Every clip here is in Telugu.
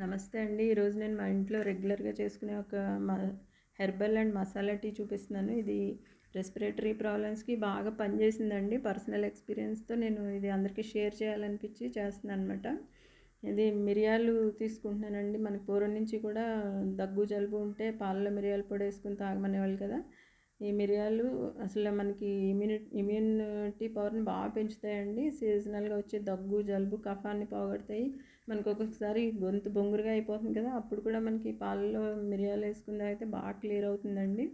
నమస్తే అండి. ఈరోజు నేను మా ఇంట్లో రెగ్యులర్గా చేసుకునే ఒక మ హెర్బల్ అండ్ మసాలా టీ చూపిస్తున్నాను. ఇది రెస్పిరేటరీ ప్రాబ్లమ్స్కి బాగా పనిచేసిందండి. పర్సనల్ ఎక్స్పీరియన్స్తో నేను ఇది అందరికీ షేర్ చేయాలనిపించి చేస్తున్నాను అనమాట ఇది మిరియాలు తీసుకుంటున్నానండి. మనకి పూర్వం నుంచి కూడా దగ్గు జలుబు ఉంటే పాలలో మిరియాల పొడి వేసుకుని తాగమనేవాళ్ళు కదా. ఈ మిరియాలు అసలు మనకి ఇమ్యూని ఇమ్యూనిటీ పవర్ని బాగా పెంచుతాయండి. సీజనల్గా వచ్చే దగ్గు జలుబు కఫాన్ని పోగొడతాయి. మనకు ఒక్కొక్కసారి గొంతు బొంగురుగా అయిపోతుంది కదా అప్పుడు కూడా మనకి పాలలో మిరియాలు వేసుకుందా అయితే బాగా క్లియర్ అవుతుందండి.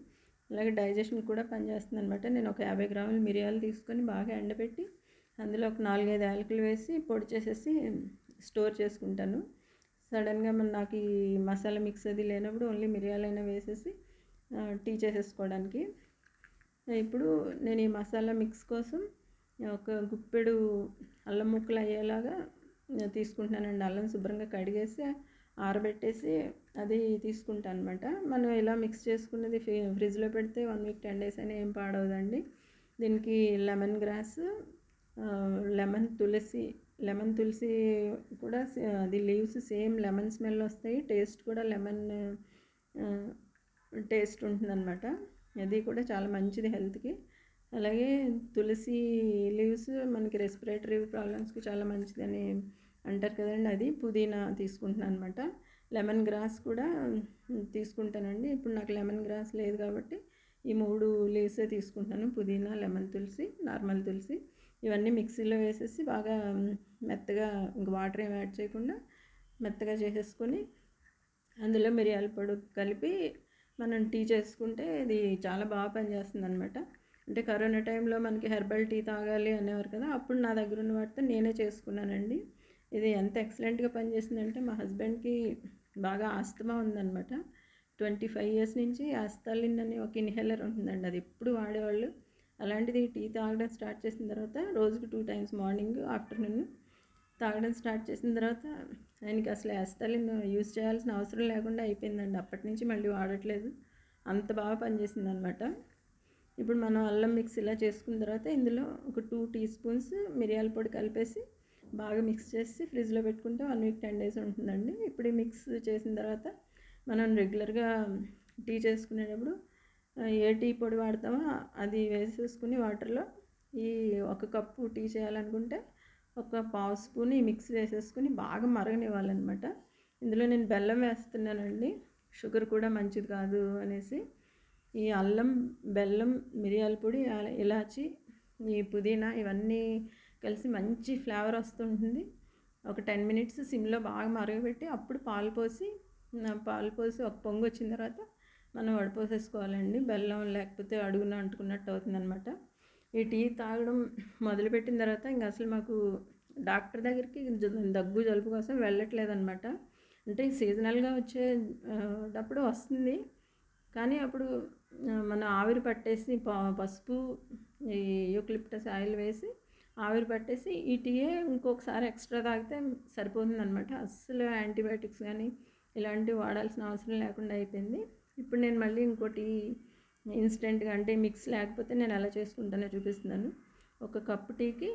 అలాగే డైజెషన్ కూడా పనిచేస్తుంది అనమాట నేను ఒక యాభై గ్రాములు మిరియాలు తీసుకొని బాగా ఎండబెట్టి అందులో ఒక నాలుగైదు యాలకులు వేసి పొడి చేసేసి స్టోర్ చేసుకుంటాను. సడన్గా మన నాకు ఈ మసాలా మిక్స్ అది లేనప్పుడు ఓన్లీ మిరియాలైనా వేసేసి టీ చేసేసుకోవడానికి. ఇప్పుడు నేను ఈ మసాలా మిక్స్ కోసం ఒక గుప్పెడు అల్లం ముక్కలు అయ్యేలాగా తీసుకుంటున్నానండి. అల్లం శుభ్రంగా కడిగేసి ఆరబెట్టేసి అది తీసుకుంటాను అనమాట మనం ఇలా మిక్స్ చేసుకున్నది ఫ్రిడ్జ్లో పెడితే వన్ వీక్ టెన్ డేస్ అయినా ఏం పాడవదండి. దీనికి లెమన్ గ్రాస్ లెమన్ తులసి లెమన్ తులసి కూడా అది లీవ్స్ సేమ్ లెమన్ స్మెల్ వస్తాయి. టేస్ట్ కూడా లెమన్ టేస్ట్ ఉంటుందన్నమాట. అది కూడా చాలా మంచిది హెల్త్కి. అలాగే తులసి లీవ్స్ మనకి రెస్పిరేటరీ ప్రాబ్లమ్స్కి చాలా మంచిదని అంటారు కదండి. అది పుదీనా తీసుకుంటున్నాను అనమాట లెమన్ గ్రాస్ కూడా తీసుకుంటానండి. ఇప్పుడు నాకు లెమన్ గ్రాస్ లేదు కాబట్టి ఈ మూడు లీవ్సే తీసుకుంటాను పుదీనా లెమన్ తులసి నార్మల్ తులసి. ఇవన్నీ మిక్సీలో వేసేసి బాగా మెత్తగా ఇంక వాటర్ ఏం యాడ్ చేయకుండా మెత్తగా చేసేసుకొని అందులో మిరియాల పొడి కలిపి మనం టీ చేసుకుంటే ఇది చాలా బాగా పనిచేస్తుంది అనమాట అంటే కరోనా టైంలో మనకి హెర్బల్ టీ తాగాలి అనేవారు కదా అప్పుడు నా దగ్గర ఉన్న వాటితో నేనే చేసుకున్నానండి. ఇది ఎంత ఎక్సలెంట్గా పనిచేసిందంటే మా హస్బెండ్కి బాగా ఆస్తమా ఉందన్నమాట. ట్వంటీ ఫైవ్ ఇయర్స్ నుంచి ఆస్తాలిన్ అనే ఒక ఇన్హేలర్ ఉంటుందండి. అది ఎప్పుడు వాడేవాళ్ళు. అలాంటిది టీ తాగడం స్టార్ట్ చేసిన తర్వాత రోజుకి టూ టైమ్స్ మార్నింగ్ ఆఫ్టర్నూన్ తాగడం స్టార్ట్ చేసిన తర్వాత ఆయనకి అసలు యాస్తాలిన్ యూజ్ చేయాల్సిన అవసరం లేకుండా అయిపోయిందండి. అప్పటి నుంచి మళ్ళీ వాడట్లేదు. అంత బాగా పనిచేసింది అనమాట ఇప్పుడు మనం అల్లం మిక్స్ ఇలా చేసుకున్న తర్వాత ఇందులో ఒక టూ టీ స్పూన్స్ మిరియాల పొడి కలిపేసి బాగా మిక్స్ చేసి ఫ్రిడ్జ్లో పెట్టుకుంటే వన్ వీక్ టెన్ డేస్ ఉంటుందండి. ఇప్పుడు మిక్స్ చేసిన తర్వాత మనం రెగ్యులర్గా టీ చేసుకునేటప్పుడు ఏ టీ పొడి వాడతామో అది వేసేసుకుని వాటర్లో ఈ ఒక కప్పు టీ చేయాలనుకుంటే ఒక పావు స్పూన్ ఈ మిక్స్ వేసేసుకుని బాగా మరగనివ్వాలన్నమాట. ఇందులో నేను బెల్లం వేస్తున్నానండి. షుగర్ కూడా మంచిది కాదు అనేసి. ఈ అల్లం బెల్లం మిరియాల పొడి ఇలాచి ఈ పుదీనా ఇవన్నీ కలిసి మంచి ఫ్లేవర్ వస్తుంటుంది ఒక టెన్ మినిట్స్ సిమ్లో బాగా మరగబెట్టి అప్పుడు పాలు పోసి పాలు పోసి ఒక పొంగు వచ్చిన తర్వాత మనం వడపోసేసుకోవాలండి. బెల్లం లేకపోతే అడుగున అంటుకున్నట్టు అవుతుందన్నమాట. ఈ టీ తాగడం మొదలుపెట్టిన తర్వాత ఇంకా అసలు మాకు డాక్టర్ దగ్గరికి దగ్గు జలుబు కోసం వెళ్ళట్లేదన్నమాట అంటే సీజనల్గా వచ్చేటప్పుడు వస్తుంది. కానీ అప్పుడు మన ఆవిరి పట్టేసి పసుపు ఈ యూక్లిప్టస్ ఆయిల్ వేసి ఆవిరి పట్టేసి ఈ టీయే ఇంకొకసారి ఎక్స్ట్రా తాగితే సరిపోతుంది అనమాట అస్సలు యాంటీబయాటిక్స్ కానీ ఇలాంటివి వాడాల్సిన అవసరం లేకుండా అయిపోయింది. ఇప్పుడు నేను మళ్ళీ ఇంకోటి ఇన్స్టెంట్గా అంటే మిక్స్ లేకపోతే నేను ఎలా చేసుకుంటానో చూపిస్తున్నాను. ఒక కప్పు టీకి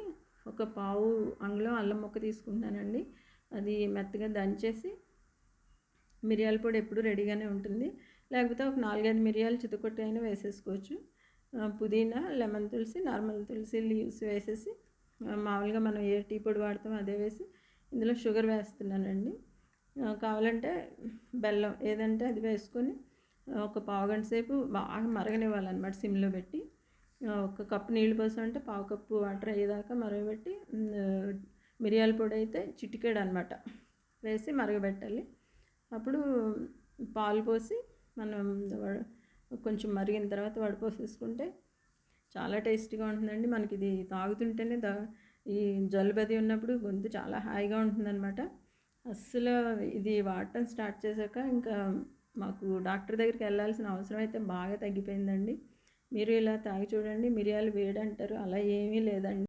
ఒక పావు అంగుళం అల్లం ముక్క తీసుకుంటానండి. అది మెత్తగా దంచేసి మిరియాల పొడి ఎప్పుడు రెడీగానే ఉంటుంది. లేకపోతే ఒక నాలుగైదు మిరియాలు చితకొట్టి అయినా వేసేసుకోవచ్చు. పుదీనా లెమన్ తులసి నార్మల్ తులసి లీవ్స్ వేసేసి మామూలుగా మనం ఏ టీ పొడి వాడతామో అదే వేసి ఇందులో షుగర్ వేస్తున్నానండి. కావాలంటే బెల్లం ఏదంటే అది వేసుకొని ఒక పావుగంట సేపు బాగా మరగనివ్వాలన్నమాట సిమ్లో పెట్టి. ఒక కప్పు నీళ్ళు పోసాం అంటే పావు కప్పు వాటర్ అయ్యేదాకా మరగబెట్టి మిరియాల పొడి అయితే చిటికేడు అనమాట వేసి మరగబెట్టాలి. అప్పుడు పాలు పోసి మనం కొంచెం మరిగిన తర్వాత వడపోసేసుకుంటే చాలా టేస్టీగా ఉంటుందండి. మనకి ఇది తాగుతుంటేనే దా ఈ జలుబది ఉన్నప్పుడు గొంతు చాలా హాయిగా ఉంటుందన్నమాట. అస్సలు ఇది వాడటం స్టార్ట్ చేశాక ఇంకా మాకు డాక్టర్ దగ్గరికి వెళ్ళాల్సిన అవసరం అయితే బాగా తగ్గిపోయిందండి. మీరు ఇలా తాగి చూడండి మిరియాలు వేడంటారు అలా ఏమీ లేదండి.